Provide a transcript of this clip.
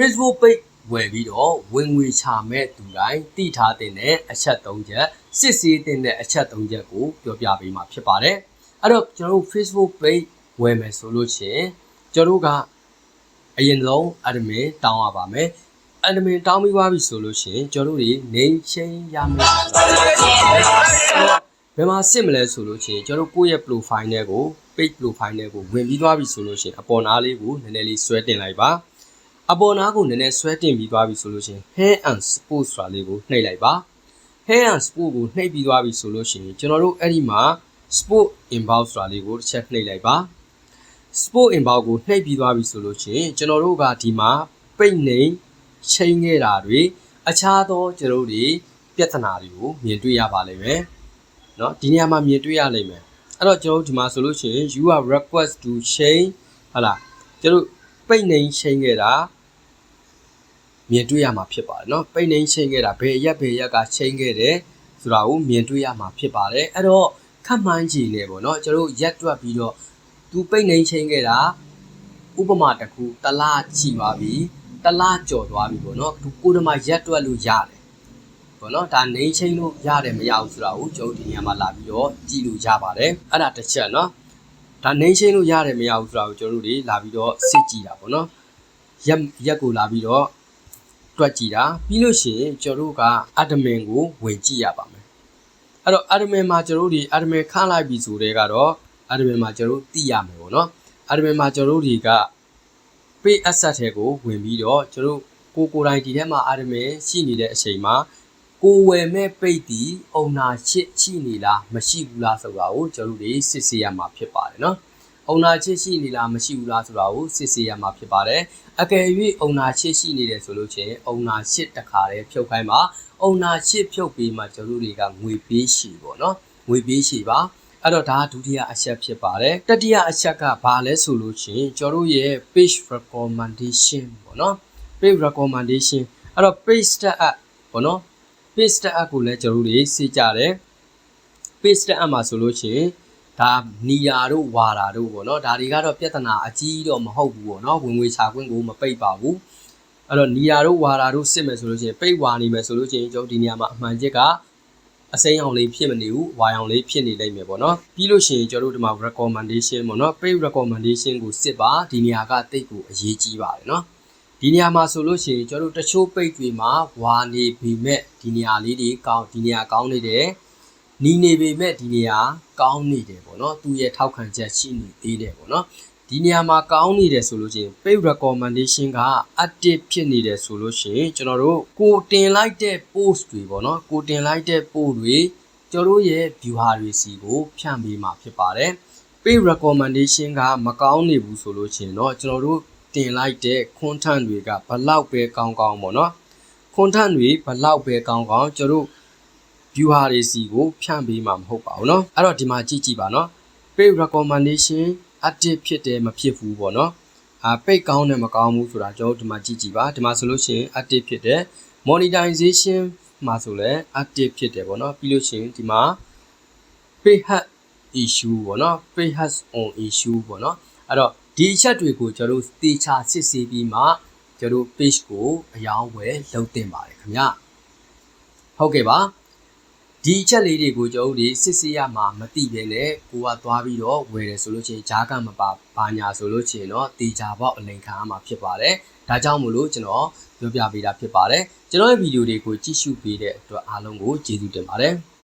Facebook page ဝယ်ပြီးတော့ဝင်ငွေချမဲ့သူတိုင်းတည်ထားတဲ့အချက်၃ချက်စစ်ဆေးတဲ့အချက်၃ချက်ကိုပြောပြပေးမှာဖြစ်ပါတယ်အဲ့တော့ကျွန်တော်တို့ Facebook page ဝယ်မယ်ဆိုလို့ရှိရင်ကျွန်တော်တို့ကအရင်ဆုံး admin တောင်းရပါမယ် admin တောင်းပြီးသွားပြီဆိုလို့ရှိရင်ကျွန်တော်တို့တွေနေချင်းရမယ်ဘယ်မှာစစ်မလဲဆိုလို့ရှိရင်ကျွန်တော်တို့ကိုယ့်ရဲ့ profile နဲ့ကို page profile နဲ့ကိုဝင်ပြီးသွားပြီဆိုလို့ရှိရင်အပေါ်နားလေးကိုနည်းနည်းလေးဆွဲတင်လိုက်ပါ အပေါ်နားကိုနည်းနည်းဆွဲတင်ပြီးသွားပြီဆိုလို့ရှိရင် hand and support ဆိုတာလေးကိုနှိပ်လိုက်ပါ hand and support ကိုနှိပ်ပြီးသွားပြီဆိုလို့ရှိရင်ကျွန်တော်တို့အဲ့ဒီမှာ sport inbox ဆိုတာလေးကိုတစ်ချက်နှိပ်လိုက်ပါ sport inbox ကိုနှိပ်ပြီးသွားပြီဆိုလို့ရှိရင်ကျွန်တော်တို့ကဒီမှာပိတ်နေချိန်ခဲ့တာတွေအခြားသောကျွန်တော်တို့တွေပြဿနာတွေကိုမြင်တွေ့ရပါလိမ့်မယ်เนาะဒီနေရာမှာမြင်တွေ့ရလိမ့်မယ်အဲ့တော့ကျွန်တော်တို့ဒီမှာဆိုလို့ရှိရင် you are request to change ဟလာကျွန်တော်တို့ပိတ်နေချိန်ခဲ့တာ မြင်တွေ့ရမှာဖြစ်ပါတယ်เนาะပိတ်နေချိန်ခဲ့တာဘယ်ရက်ဘယ်ရက်ကချိန်ခဲ့တယ်ဆိုတာကိုမြင်တွေ့ရမှာဖြစ်ပါတယ်အဲ့တော့ခက်မှန်းကြည့်နေပေါ့เนาะကျွန်တော်တို့ရက်တွက်ပြီးတော့သူပိတ်နေချိန်ခဲ့တာဥပမာတစ်ခုတစ်လချီသွားပြီတစ်လကြော်သွားပြီပေါ့เนาะသူကိုယ်တမရက်တွက်လို့ရတယ်ပေါ့နော်ဒါနေချင်းလို့ရတယ်မရဘူးဆိုတာကိုကျွန်တော်ဒီနေရာမှာလာပြီးတော့ကြည့်လို့ရပါတယ်အဲ့ဒါတစ်ချက်နော်ဒါနေချင်းလို့ရတယ်မရဘူးဆိုတာကိုကျွန်တော်တို့တွေလာပြီးတော့စစ်ကြည့်တာပေါ့နော်ရက်ရက်ကိုလာပြီးတော့ တွက်ကြည့်တာပြီးလို့ရှိရင်ကျွန်တော်တို့က admin ကိုဝင်ကြည့်ရပါမယ်အဲ့တော့ admin မှာကျွန်တော်တို့ဒီ admin ခန့်လိုက်ပြီဆိုတဲ့ကတော့ admin မှာကျွန်တော်တို့သိရမယ်ပေါ့နော် admin မှာကျွန်တော်တို့တွေက page asset တွေကိုဝင်ပြီးတော့ကျွန်တော်တို့ကိုကိုယ်တိုင်ဒီထဲမှာ admin ရှိနေတဲ့အချိန်မှာကိုဝယ်မဲ့ပိတ်တီအုံနာချစ်ရှိနေလားမရှိဘူးလားဆိုတာကိုကျွန်တော်တို့တွေစစ်ဆေးရမှာဖြစ်ပါတယ်နော် အုံနာချစ်ရှိနေလားမရှိဘူးလားဆိုတာကိုစစ်ဆေးရမှာဖြစ်ပါတယ်အကယ်၍အုံနာချစ်ရှိနေတယ်ဆိုလို့ချင်းအုံနာချစ်တခါတည်းဖြုတ်ခိုင်းပါအုံနာချစ်ဖြုတ်ပြီးမှကျွန်တော်တို့တွေကငွေပေးရှည်ပေါ့နော်ငွေပေးရှည်ပါအဲ့တော့ဒါကဒုတိယအချက်ဖြစ်ပါတယ်တတိယအချက်ကဘာလဲဆိုလို့ချင်းကျွန်တော်တို့ရဲ့ page recommendation ပေါ့နော် page recommendation အဲ့တော့ page stat up ပေါ့နော် page stat up ကိုလည်းကျွန်တော်တို့တွေစေကြတယ် page stat up မှာဆိုလို့ရှိရင် ဒါနီယာတို့ဝါတာတို့ပေါ့နော်ဒါတွေကတော့ပြဿနာအကြီးတော့မဟုတ်ဘူးပေါ့နော်ဝင်ငွေချခွင့်ကိုမပိတ်ပါဘူးအဲ့တော့နီယာတို့ဝါတာတို့စစ်မယ်ဆိုလို့ရှိရင်ပိတ်ဝါနေမယ်ဆိုလို့ရှိရင်ကျွန်တော်ဒီနေရာမှာအမှန်ချစ်ကအစိမ်းအောင်လေးဖြစ်မနေဘူးဝါအောင်လေးဖြစ်နေလိမ့်မယ်ပေါ့နော်ပြီးလို့ရှိရင်ကျွန်တော်တို့ဒီမှာ recommendation ပေါ့နော် page recommendation ကိုစစ်ပါဒီနေရာကတိတ်ကိုအရေးကြီးပါတယ်နော်ဒီနေရာမှာဆိုလို့ရှိရင်ကျွန်တော်တို့တချို့ပိတ်တွေမှာဝါနေပြီမဲ့ဒီနေရာလေးတွေကောင်းဒီနေရာကောင်းနေတယ် နီးနေပေမဲ့ဒီနေရာကောင်းနေတယ်ပေါ့နော်သူရဲ့ထောက်ခံချက်ရှိနေသေးတယ်ပေါ့နော်ဒီနေရာမှာကောင်းနေတယ်ဆိုလို့ရှိရင် page recommendation က active ဖြစ်နေတယ်ဆိုလို့ရှိရင်ကျွန်တော်တို့ကိုတင်လိုက်တဲ့ post တွေပေါ့နော်ကိုတင်လိုက်တဲ့ post တွေကျွန်တော်တို့ရဲ့ viewer တွေစီကိုဖြန့်ပေးမှာဖြစ်ပါတယ် page recommendation ကမကောင်းနေဘူးဆိုလို့ရှိရင်တော့ကျွန်တော်တို့တင်လိုက်တဲ့ content တွေကဘလောက်ပဲကောင်းကောင်းပေါ့နော် content တွေဘလောက်ပဲကောင်းကောင်းကျွန်တော်တို့ viewer တွေစီကိုဖြန့်ပေးမှာမဟုတ်ပါဘူးเนาะအဲ့တော့ဒီမှာကြည့်ကြည့်ပါเนาะ page recommendation active ဖြစ်တယ်မဖြစ်ဘူးပေါ့เนาะအာ page ကောင်းတယ်မကောင်းဘူးဆိုတာကျွန်တော်တို့ဒီမှာကြည့်ကြည့်ပါဒီမှာဆိုလို့ရှိရင် active ဖြစ်တယ် monetization မှာဆိုလဲ active ဖြစ်တယ်ပေါ့เนาะပြီးလို့ရှိရင်ဒီမှာ page has issue ပေါ့เนาะ page has on issue ပေါ့เนาะအဲ့တော့ဒီအချက်တွေကိုကျွန်တော်တို့တေချာစစ်ဆေးပြီးမှကျွန်တော်တို့ page ကိုအယောင်းဝယ်လုပ်တင်ပါတယ်ခင်ဗျဟုတ်ကဲ့ပါ ဒီအချက်လေးတွေကိုကျွန်တော်တို့စစ်ဆေးရမှာမသိဘဲနဲ့ကိုကသွားပြီးတော့ဝယ်တယ်ဆိုလို့ချင်းဂျားကမပါဘာညာဆိုလို့ချင်းတော့တေချာပေါက်အလိန်ခံရမှာဖြစ်ပါတယ်ဒါကြောင့်မို့လို့ကျွန်တော်ပြောပြပေးတာဖြစ်ပါတယ်ကျွန်တော်ရဲ့ဗီဒီယိုတွေကိုကြည့်ရှုပေးတဲ့အတွက်အားလုံးကိုကျေးဇူးတင်ပါတယ်